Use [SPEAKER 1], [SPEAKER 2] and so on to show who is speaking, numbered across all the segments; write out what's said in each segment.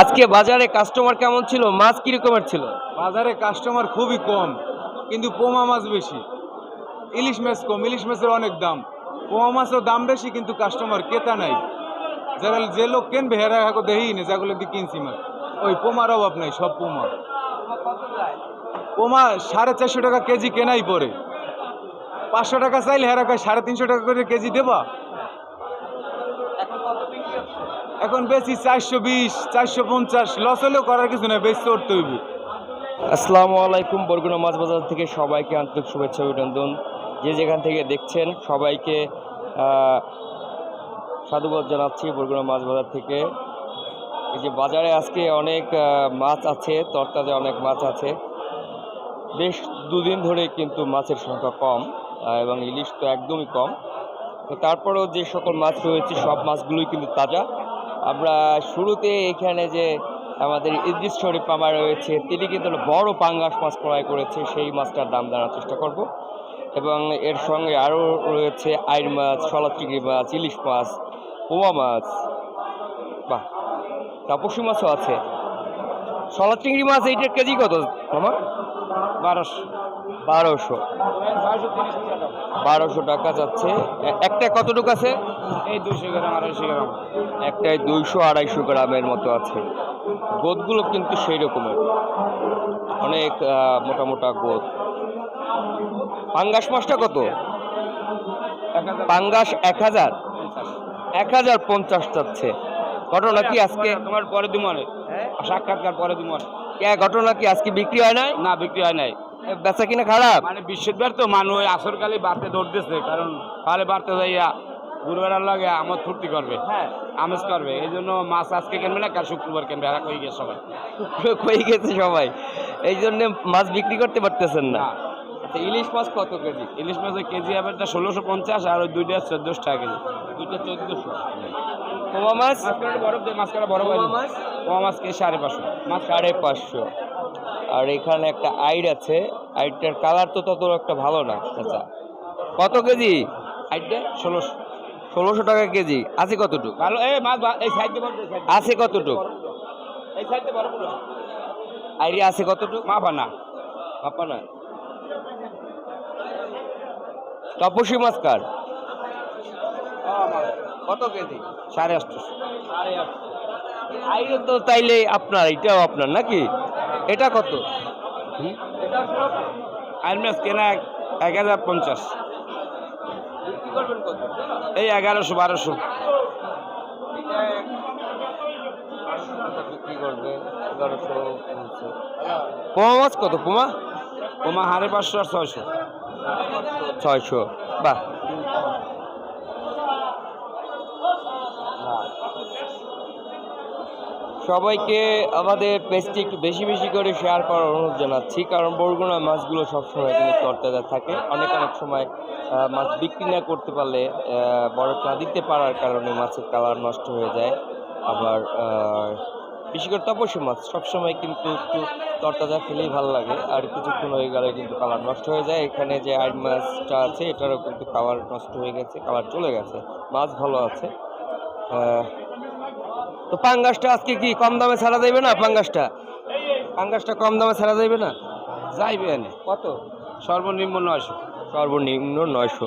[SPEAKER 1] আজকে বাজারে কাস্টমার কেমন ছিল? মাছ কি রকমের ছিল?
[SPEAKER 2] বাজারে কাস্টমার খুবই কম, কিন্তু পোমা মাছ বেশি। ইলিশ মাছ কম, ইলিশ মাছের অনেক দাম। পোমা মাছের দাম বেশি, কিন্তু কাস্টমার কেতা নাই। যারা যে লোক কেনবে, হেরা হাকো দেহি না, যেগুলো দিয়ে কিনছি মাছ। ওই পোমার অভাব নাই, সব পোমা। পোমা সাড়ে চারশো টাকা কেজি কেনাই পরে পাঁচশো টাকা চাইলে হেরা সাড়ে তিনশো টাকা করে কেজি দেবা? এখন বেশি চারশো বিশ, চারশো পঞ্চাশ লস হলেও করার কিছু নাই, বেশি করতে হইবে।
[SPEAKER 1] আসসালামু আলাইকুম, বরগুনা মাছ বাজার থেকে সবাইকে আন্তরিক শুভেচ্ছা অভিনন্দন। যে যেখান থেকে দেখছেন, সবাইকে সাধুবাদ জানাচ্ছি বরগুনা মাছ বাজার থেকে। এই যে বাজারে আজকে অনেক মাছ আছে, তরতাজা অনেক মাছ আছে। বেশ দুদিন ধরে কিন্তু মাছের সংখ্যা কম এবং ইলিশ তো একদমই কম। তো তারপরেও যে সকল মাছ রয়েছে, সব মাছগুলোই কিন্তু তাজা। আমরা শুরুতে এখানে যে আমাদের ইদ্রিস শরীফ মামা রয়েছে, তিনি কিন্তু বড় পাঙ্গাস মাছ ক্রয় করেছে, সেই মাছটার দাম জানার চেষ্টা করব। এবং এর সঙ্গে আরও রয়েছে আইর মাছ শলা চিংড়ি মাছ, ইলিশ মাছ পোমা মাছ, বাহ, তাপসী মাছও আছে। শলা চিংড়ি মাছ এইটার কেজি কত, মামা? বারোশো। বারোশো। বারোশো টাকা যাচ্ছে। একটা কতটুকু আছে?
[SPEAKER 2] এই দুইশো গ্রাম আড়াইশো গ্রাম।
[SPEAKER 1] একটাই দুইশো আড়াইশো গ্রামের মতো আছে। গোদগুলো কিন্তু সেই রকমের। অনেক মোটা মোটা গোদ। পাঙ্গাস মাছটা কত? পাঙ্গাস এক হাজার? এক হাজার পঞ্চাশ যাচ্ছে। ঘটনা কি আজকে?
[SPEAKER 2] তোমার পরে দিমনে সাক্ষাৎকার পরে দিমনে
[SPEAKER 1] ঘটনা কি আজকে বিক্রি হয় নাই?
[SPEAKER 2] না বিক্রি হয় নাই।
[SPEAKER 1] বেচা কিনা খারাপ?
[SPEAKER 2] মানে বৃহস্পতিবার তো মানুষ আসরকালে বাড়তে দৌড়তেছে কারণ তাহলে বাড়তে যাইয়া গুরুবারের লাগে আমার ফুর্তি করবে
[SPEAKER 1] হ্যাঁ
[SPEAKER 2] আমেজ করবে। এই জন্য মাছ আজকে কিনবে না কাল শুক্রবার কিনবে এরা কই গেছে সবাই?
[SPEAKER 1] কই গেছে সবাই? এই জন্য মাছ বিক্রি করতে পারতেছেন না। আচ্ছা, ইলিশ মাছ কত কেজি?
[SPEAKER 2] ইলিশ মাছের কেজি আবার ষোলোশো পঞ্চাশ আর ওই দুইটা চোদ্দোশো টাকা কেজি।
[SPEAKER 1] দুইটা চোদ্দশো। পোমা মাছ?
[SPEAKER 2] মাছখানে বরফ দেয় মাছখানে বরফ
[SPEAKER 1] পোমা মাছ?
[SPEAKER 2] পোয়া মাছ কেজি সাড়ে পাঁচশো?
[SPEAKER 1] মাছ সাড়ে পাঁচশো। আর এখানে একটা আইড আছে। আইডটার কালার তো তত একটা ভালো না চাচা। কত কেজি? আইডটা
[SPEAKER 2] ষোলোশো
[SPEAKER 1] ষোলোশো টাকা কেজি। আছে কতটুক?
[SPEAKER 2] ভালো এই মাছ এই সাইডে
[SPEAKER 1] আছে কতটুক।
[SPEAKER 2] এই সাইডে বরফ দেয়।
[SPEAKER 1] আইডিয়া আছে কতটুক?
[SPEAKER 2] মাপা না।
[SPEAKER 1] বাপা না। তপসী মাছ কার কত কেজি?
[SPEAKER 2] সাড়ে আটশো।
[SPEAKER 1] আইডিয়া তো তাইলে আপনার এটাও আপনার নাকি? এটা কত?
[SPEAKER 2] মাছ কেনা এক- হাজার পঞ্চাশ। এই এগারোশো, বারোশো।
[SPEAKER 1] পোমা মাছ কত? পোমা?
[SPEAKER 2] পোমা হাড়ে পাঁচশো আর ছয়শো।
[SPEAKER 1] ছয়শো। বাহ। সবাইকে আমাদের পেজটি একটু বেশি বেশি করে শেয়ার করার অনুরোধ জানাচ্ছি, কারণ বরগুনা মাছগুলো সবসময় কিন্তু তরতাজা থাকে। অনেক অনেক সময় মাছ বিক্রি না করতে পারলে বরফ না দিতে পারার কারণে মাছের কালার নষ্ট হয়ে যায়। আবার বেশি করে তপসী মাছ সবসময় কিন্তু একটু তরতাজা খেলেই ভালো লাগে। আর কিছুক্ষণ হয়ে গেলে কিন্তু কালার নষ্ট হয়ে যায়। এখানে যে আইন মাছটা আছে, এটারও কিন্তু কালার নষ্ট হয়ে গেছে, কালার চলে গেছে। মাছ ভালো আছে। তো পাঙ্গাসটা আজকে কি কম দামে ছাড়া যাবে না পাঙ্গাসটা? পাঙ্গাসটা কম দামে ছাড়া যাবে না?
[SPEAKER 2] যাইবে এনে।
[SPEAKER 1] কত?
[SPEAKER 2] সর্বনিম্ন নয়শো।
[SPEAKER 1] সর্বনিম্ন নয়শো।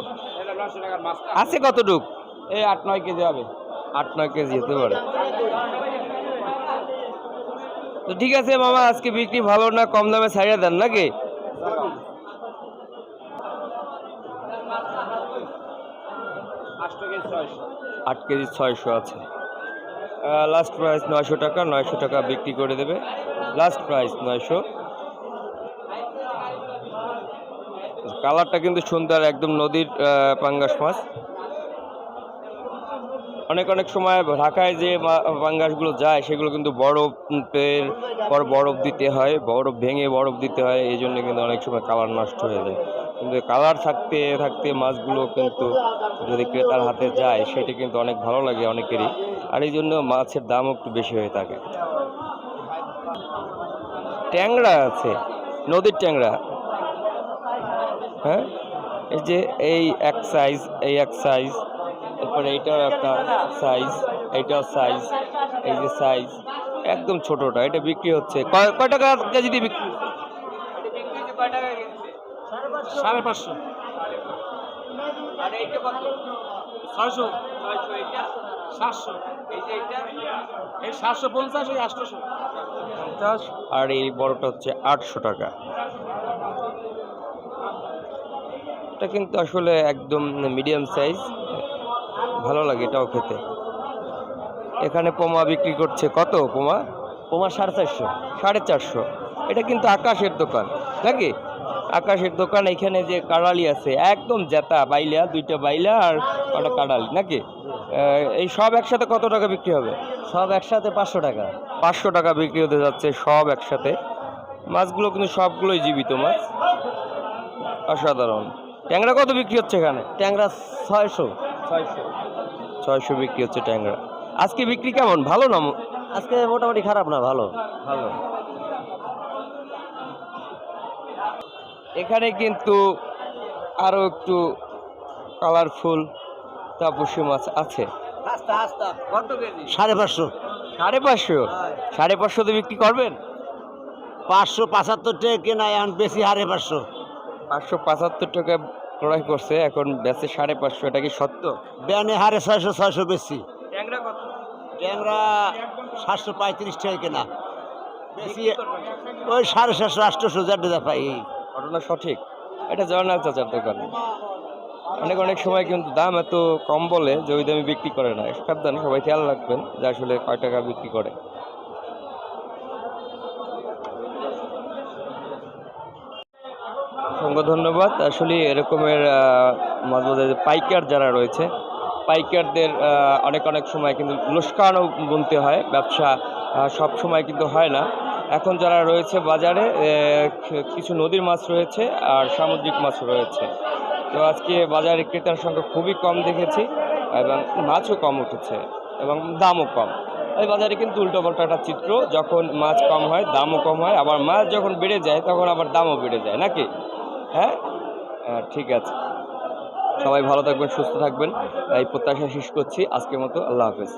[SPEAKER 1] আছে কতটুক?
[SPEAKER 2] এই আট নয় কেজি হবে।
[SPEAKER 1] আট নয় কেজি হতে পারে। তো ঠিক আছে মামা, আজকে বিক্রি ভালো না, কম দামে ছাড়িয়ে দেন নাকি? আট কেজি ছয়শো আছে। লাস্ট প্রাইস নয়শো টাকা নয়শো টাকা বিক্রি করে দেবে। লাস্ট প্রাইস নয়শো। কালারটা কিন্তু সুন্দর, একদম নদীর পাঙ্গাস মাছ। অনেক অনেক সময় ঢাকায় যে পাঙ্গাসগুলো যায়, সেগুলো কিন্তু বরফের পর বরফ দিতে হয়, বরফ ভেঙে বরফ দিতে হয়, এই জন্য কিন্তু অনেক সময় কালার নষ্ট হয়ে যায়। কিন্তু কালার থাকতে থাকতে মাছগুলো কিন্তু যদি ক্রেতার হাতে যায়, সেটা কিন্তু অনেক ভালো লাগে অনেকেরই। আর এই জন্য মাছের দামও একটু বেশি হয়ে থাকে। ট্যাংরা আছে, নদীর ট্যাংরা। হ্যাঁ? এই যে এই এক সাইজ এই এক সাইজ তারপরে এইটাও একটা সাইজ এইটাও সাইজ এই যে সাইজ একদম ছোটটা, এটা বিক্রি হচ্ছে। কয় কয় টাকা কেজি দিয়ে বিক্রি?
[SPEAKER 2] সাড়ে পাঁচশো। ছয়শো। সাতশো। এই সাতশো পঞ্চাশ ওই আটশোশো
[SPEAKER 1] আর এই বড়টা হচ্ছে আটশো টাকা। এটা কিন্তু আসলে একদম মিডিয়াম সাইজ ভালো লাগে এটাও খেতে। এখানে পোমা বিক্রি করছে কত পোমা? পোমা সাড়ে চারশো সাড়ে চারশো। এটা কিন্তু আকাশের দোকান, নাকি? আকাশের দোকান এখানে যে কাড়ালি আছে একদম জেতা বাইলা দুইটা বাইলা আর কটা কাড়ালি নাকি? এই সব একসাথে কত টাকা বিক্রি হবে?
[SPEAKER 3] সব একসাথে পাঁচশো টাকা।
[SPEAKER 1] পাঁচশো টাকা বিক্রি হতে যাচ্ছে সব একসাথে। মাছগুলো কিন্তু সবগুলোই জীবিত মাছ। অসাধারণ। ট্যাংরা কত বিক্রি হচ্ছে এখানে?
[SPEAKER 3] ট্যাংরা ছয়শো।
[SPEAKER 1] ছয়শো। ছয়শো বিক্রি হচ্ছে ট্যাংরা। আজকে বিক্রি কেমন? ভালো না
[SPEAKER 3] আজকে মোটামুটি খারাপ না ভালো।
[SPEAKER 1] ভালো। এখানে কিন্তু আরও একটু কালারফুল তাপসী মাছ আছে।
[SPEAKER 3] সাড়ে পাঁচশো।
[SPEAKER 1] সাড়ে পাঁচশো? সাড়ে পাঁচশোতে বিক্রি করবেন?
[SPEAKER 3] পাঁচশো পঁচাত্তর টাকা কেনা এখন বেশি হারে পাঁচশো।
[SPEAKER 1] পাঁচশো পঁচাত্তর টাকা ক্রয় করছে এখন বেচে সাড়ে পাঁচশো এটা কি সত্য?
[SPEAKER 3] ব্যানে হারে ছয়শো ছয়শো বেশি।
[SPEAKER 1] ট্যাংরা কত?
[SPEAKER 3] ট্যাংরা সাতশো পঁয়ত্রিশ টাকা কেনা। বেশি ওই সাড়ে সাতশো আটশোশো যাতে পাই। এই
[SPEAKER 1] ঘটনা সঠিক? এটা জয়নাল চাচার দোকান। অনেক অনেক সময় কিন্তু দাম এত কম বলে যে ওই দামে বিক্রি করে না। সাবধান সবাই খেয়াল রাখবেন যে আসলে কয় টাকা বিক্রি করে। অসংখ্য ধন্যবাদ। আসলে এরকমের মাছ পাইকার যারা রয়েছে, পাইকারদের অনেক অনেক সময় কিন্তু লোসকানও গুনতে হয়। ব্যবসা সব সময় কিন্তু হয় না। এখন যারা রয়েছে বাজারে কিছু নদীর মাছ রয়েছে আর সামুদ্রিক মাছ রয়েছে। তো আজকে বাজারে ক্রেতার সংখ্যা খুবই কম দেখেছি এবং মাছও কম উঠেছে এবং দামও কম। এই বাজারে কিন্তু উল্টো পাল্টা একটা চিত্র, যখন মাছ কম হয়, দামও কম হয়, আবার মাছ যখন বেড়ে যায়, তখন আবার দামও বেড়ে যায়, নাকি? হ্যাঁ? ঠিক আছে। সবাই ভালো থাকবেন, সুস্থ থাকবেন। এই প্রত্যাশা শেষ করছি। আজকের মতো আল্লাহ হাফেজ।